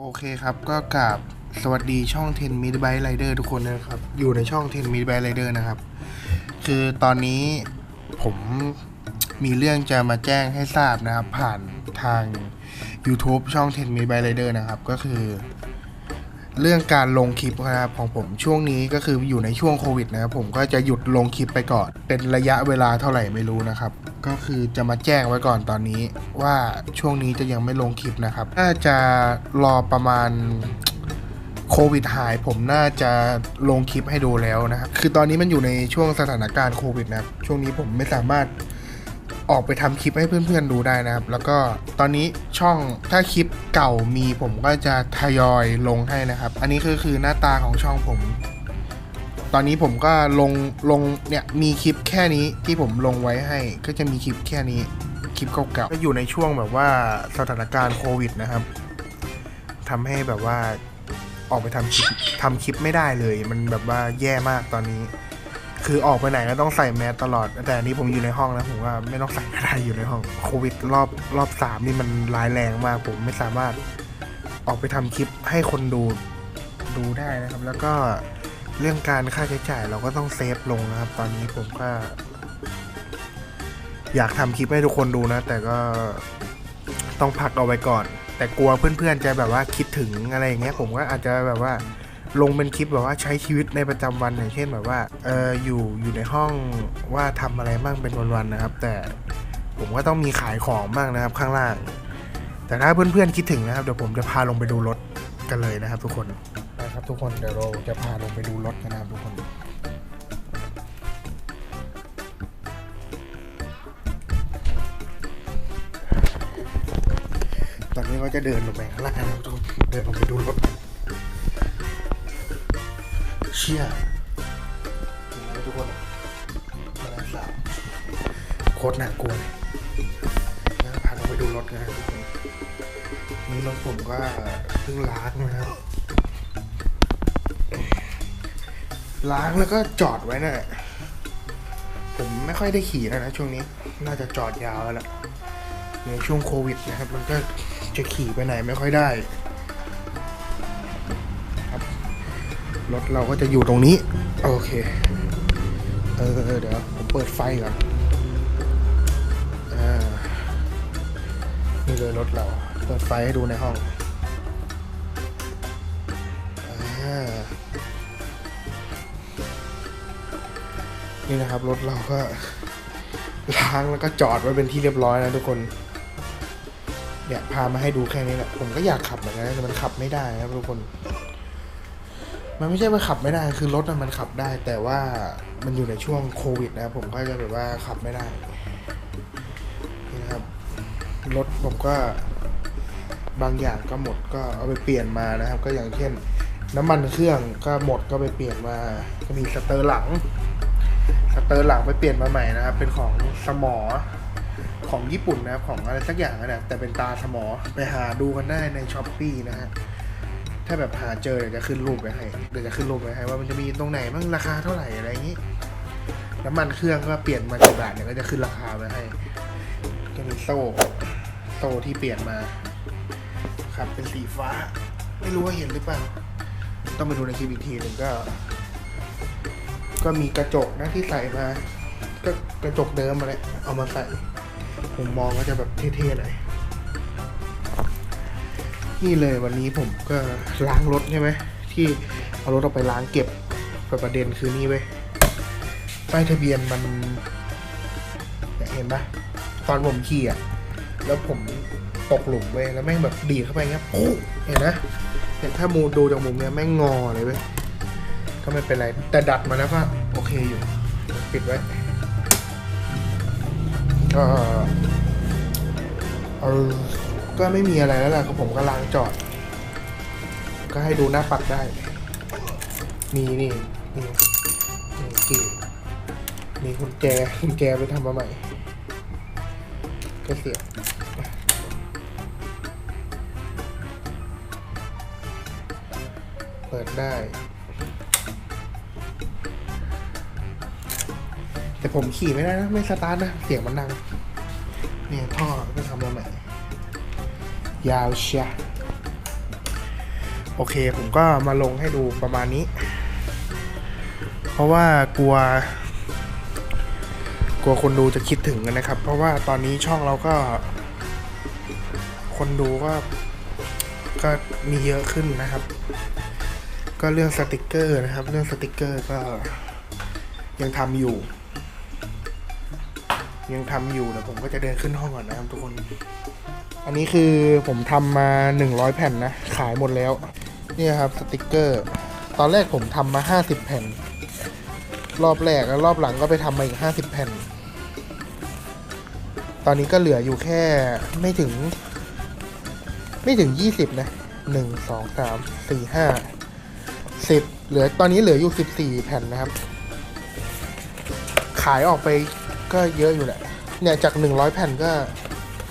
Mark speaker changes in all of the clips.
Speaker 1: โอเคครับก็กราบสวัสดีช่อง10 m i d b i k e Rider ทุกคนนะครับ อยู่ในช่อง10 m i d b i k e Rider นะครับ คือตอนนี้ผมมีเรื่องจะมาแจ้งให้ทราบนะครับ ผ่านทาง YouTube ช่อง10 m i d b i k e Rider นะครับ ก็คือ เรื่องการลงคลิปนะครับของผมช่วงนี้ก็คืออยู่ในช่วงโควิดนะครับ ผมก็จะหยุดลงคลิปไปก่อน เป็นระยะเวลาเท่าไหร่ไม่รู้นะครับ ก็คือจะมาแจ้งไว้ก่อนตอนนี้ ว่าช่วงนี้จะยังไม่ลงคลิปนะครับ น่าจะรอประมาณโควิดหายผมน่าจะลงคลิปให้ดูแล้วนะครับ คือตอนนี้มันอยู่ในช่วงสถานการณ์โควิดนะครับ ช่วงนี้ผมไม่สามารถออกไปทำคลิปให้เพื่อนๆดูได้นะครับ แล้วก็ตอนนี้ช่องถ้าคลิปเก่ามีผมก็จะทยอยลงให้นะครับ อันนี้คือคือหน้าตาของช่องผม ตอนนี้ผมก็ลงลงเนี่ยมีคลิปแค่นี้ที่ผมลงไว้ให้ ก็จะมีคลิปแค่นี้คลิปเก่าๆก็อยู่ในช่วงแบบว่าสถานการณ์โควิดนะครับทำให้แบบว่าออกไปทำคลิปทำคลิปไม่ได้เลย มันแบบว่าแย่มากตอนนี้ คือออกไปไหนก็ต้องใส่แมสตลอด แต่อันนี้ผมอยู่ในห้องนะผมว่าไม่ต้องใส่ก็ได้อยู่ในห้องโควิดรอบรอบสามนี่มันร้ายแรงมาก ผมไม่สามารถออกไปทำคลิปให้คนดูดูได้นะครับ แล้วก็ เรื่องการค่าใช้จ่ายเราก็ต้องเซฟลงนะครับ ตอนนี้ผมก็ อยากทำคลิปให้ทุกคนดูนะ แต่ก็ต้องพักเอาไว้ก่อน แต่กลัวเพื่อนๆจะแบบว่าคิดถึงอะไรอย่างเงี้ย ผมก็อาจจะแบบว่าลงเป็นคลิปแบบว่าใช้ชีวิตในประจำวันอย่างเช่นแบบว่าเอออยู่อยู่ในห้องว่าทำอะไรบ้างเป็นวันๆนะครับ แต่ผมก็ต้องมีขายของบ้างนะครับข้างล่าง แต่ถ้าเพื่อนๆคิดถึงนะครับเดี๋ยวผมจะพาลงไปดูรถกันเลยนะครับทุกคน นะครับทุกคนเดี๋ยวเราจะพาลงไปดูรถกันนะครับทุกคนตอนนี้ก็จะเดินลงไปข้างล่างนะครับทุกคนเดินลงไปดูรถเชี่ยนไหมทุกคนมลงสาบโคตรน่ากลัวเลยนะพาเราไปดูรถกันนะครับทุกคนนี่รถผมก็เพิ่งล้างนะครับ ล้างแล้วก็จอดไว้นะ่ะผมไม่ค่อยได้ขี่แล้วนะช่วงนี้ น่าจะจอดยาวแล้วในช่วงโควิดนะครับ มันก็จะขี่ไปไหนไม่ค่อยได้ครับรถเราก็จะอยู่ตรงนี้ โอเค เออเออเดี๋ยวผมเปิดไฟก่อนอ่านี่เลยรถเรา เปิดไฟให้ดูในห้องอ่า นี่นะครับรถเราก็ล้างแล้วก็จอดไว้เป็นที่เรียบร้อยนะทุกคนเนี่ยพามาให้ดูแค่นี้แหละผมก็อยากขับเหมือนกันแต่มันขับไม่ได้นะครับทุกคน มันไม่ใช่ว่าขับไม่ได้ คือรถมันขับได้ แต่ว่ามันอยู่ในช่วงโควิดนะ ผมก็จะแบบว่าขับไม่ได้นี่นะครับรถผมก็บางอย่างก็หมดก็เอาไปเปลี่ยนมานะครับ ก็อย่างเช่น น้ำมันเครื่องก็หมดก็ไปเปลี่ยนมา ก็มีสเตอร์หลัง สเตอร์หลังไปเปลี่ยนมาใหม่นะครับ เป็นของสมอของญี่ปุ่นนะครับของอะไรสักอย่างนะแต่เป็นตาสมอไปหาดูกันได้ในช้อปปีนะฮะถ้าแบบหาเจอเดี๋ยวจะขึ้นรูปไว้ให้เดี๋ยวจะขึ้นรูปไว้ให้ว่ามันจะมีตรงไหนบ้างราคาเท่าไหร่อะไรอย่างนี้น้ำมันเครื่องก็เปลี่ยนมากี่บาทเนี่ยก็จะขึ้นราคาไว้ให้ก็มีโซ่โซ่ที่เปลี่ยนมาครับเป็นสีฟ้า ไม่รู้ว่าเห็นหรือเปล่าต้องไปดูในคลิปอีกทีหนึ่งก็ ก็มีกระจกนะที่ใส่มา ก็กระจกเดิมมาเลยเอามาใส่ผมมองก็จะแบบเท่ๆหน่อยนี่เลยวันนี้ผมก็ล้างรถใช่ไหมที่เอารถออกไปล้างเก็บแต่ประเด็นคือนี่เว้ยป้ายทะเบียนมันเห็นปะตอนผมขี่อะแล้วผมตกหลุมเว้ยแล้วแม่งแบบดีเข้าไปเงี้ยปุ๊บเห็นนะเนี่ยถ้ามูดูจากมุมเนี้ยแม่งงอเลยเว้ย ก็ไม่เป็นไร แต่ดัดมาแล้วก็โอเคอยู่ ปิดไว้ ก็เออก็ไม่มีอะไรแล้วล่ะก็ผมก็ล้างจอด ก็ให้ดูหน้าปัดได้ มีนี่นี่นี่กี่มีคุณแจคุณแจไปทำมาใหม่ ก็เสียบเปิดได้ แต่ผมขี่ไม่ได้นะ ไม่สตาร์ทนะ เสียงมันดัง เนี่ยท่อก็ทำมาใหม่ ยาวเชียโอเคผมก็มาลงให้ดูประมาณนี้ เพราะว่ากลัว กลัวคนดูจะคิดถึงกันนะครับ เพราะว่าตอนนี้ช่องเราก็ คนดูก็ก็มีเยอะขึ้นนะครับ ก็เรื่องสติกเกอร์นะครับ เรื่องสติกเกอร์ก็ยังทำอยู่ ยังทำอยู่เดี๋ยวผมก็จะเดินขึ้นห้องก่อนนะครับทุกคน อันนี้คือผมทำมา 100 แผ่นนะ ขายหมดแล้ว นี่ครับสติกเกอร์ ตอนแรกผมทำมา 50 แผ่น รอบแรกแล้วรอบหลังก็ไปทำมาอีก 50 แผ่น ตอนนี้ก็เหลืออยู่แค่ไม่ถึง ไม่ถึง 20 นะ1 2 3 4 5 10เหลือตอนนี้เหลืออยู่14แผ่นนะครับ ขายออกไป ก็เยอะอยู่แหละ เนี่ยจาก 100 แผ่นก็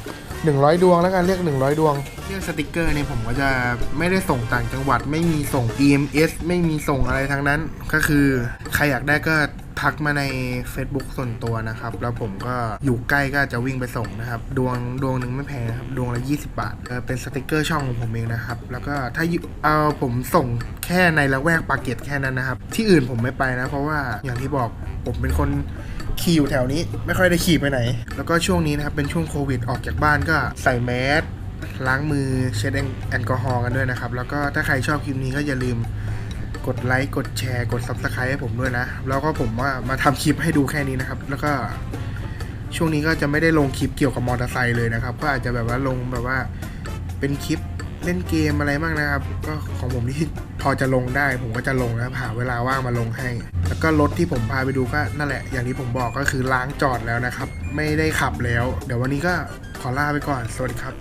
Speaker 1: 100 ดวงแล้วกันเรียก 100 ดวงเรื่องสติกเกอร์เนี่ยผมก็จะไม่ได้ส่งต่างจังหวัด ไม่มีส่ง EMS ไม่มีส่งอะไรทั้งนั้น ก็คือใครอยากได้ก็ ทักมาใน Facebook ส่วนตัวนะครับ แล้วผมก็อยู่ใกล้ก็จะวิ่งไปส่งนะครับ ดวงดวงหนึ่งไม่แพงนะครับ ดวงละ 20 บาท เป็นสติกเกอร์ช่องของผมเองนะครับ แล้วก็ถ้าเอาผมส่งแค่ในละแวกปากเกร็ดแค่นั้นนะครับ ที่อื่นผมไม่ไปนะ เพราะว่าอย่างที่บอกผมเป็นคนขี่อยู่แถวนี้ ไม่ค่อยได้ขี่ไปไหน แล้วก็ช่วงนี้นะครับเป็นช่วงโควิดออกจากบ้านก็ใส่แมสล้างมือเช็ดแอลกอฮอล์กันด้วยนะครับ แล้วก็ถ้าใครชอบคลิปนี้ก็อย่าลืม กดไลค์กดแชร์กด subscribe ให้ผมด้วยนะ แล้วก็ผมว่ามาทำคลิปให้ดูแค่นี้นะครับ แล้วก็ช่วงนี้ก็จะไม่ได้ลงคลิปเกี่ยวกับมอเตอร์ไซค์เลยนะครับ ก็อาจจะแบบว่าลงแบบว่าเป็นคลิปเล่นเกมอะไรบ้างนะครับ ก็ของผมที่พอจะลงได้ ผมก็จะลงนะหาเวลาว่างมาลงให้ แล้วก็รถที่ผมพาไปดูก็นั่นแหละ อย่างที่ผมบอกก็คือล้างจอดแล้วนะครับ ไม่ได้ขับแล้ว เดี๋ยววันนี้ก็ขอลาไปก่อน สวัสดีครับ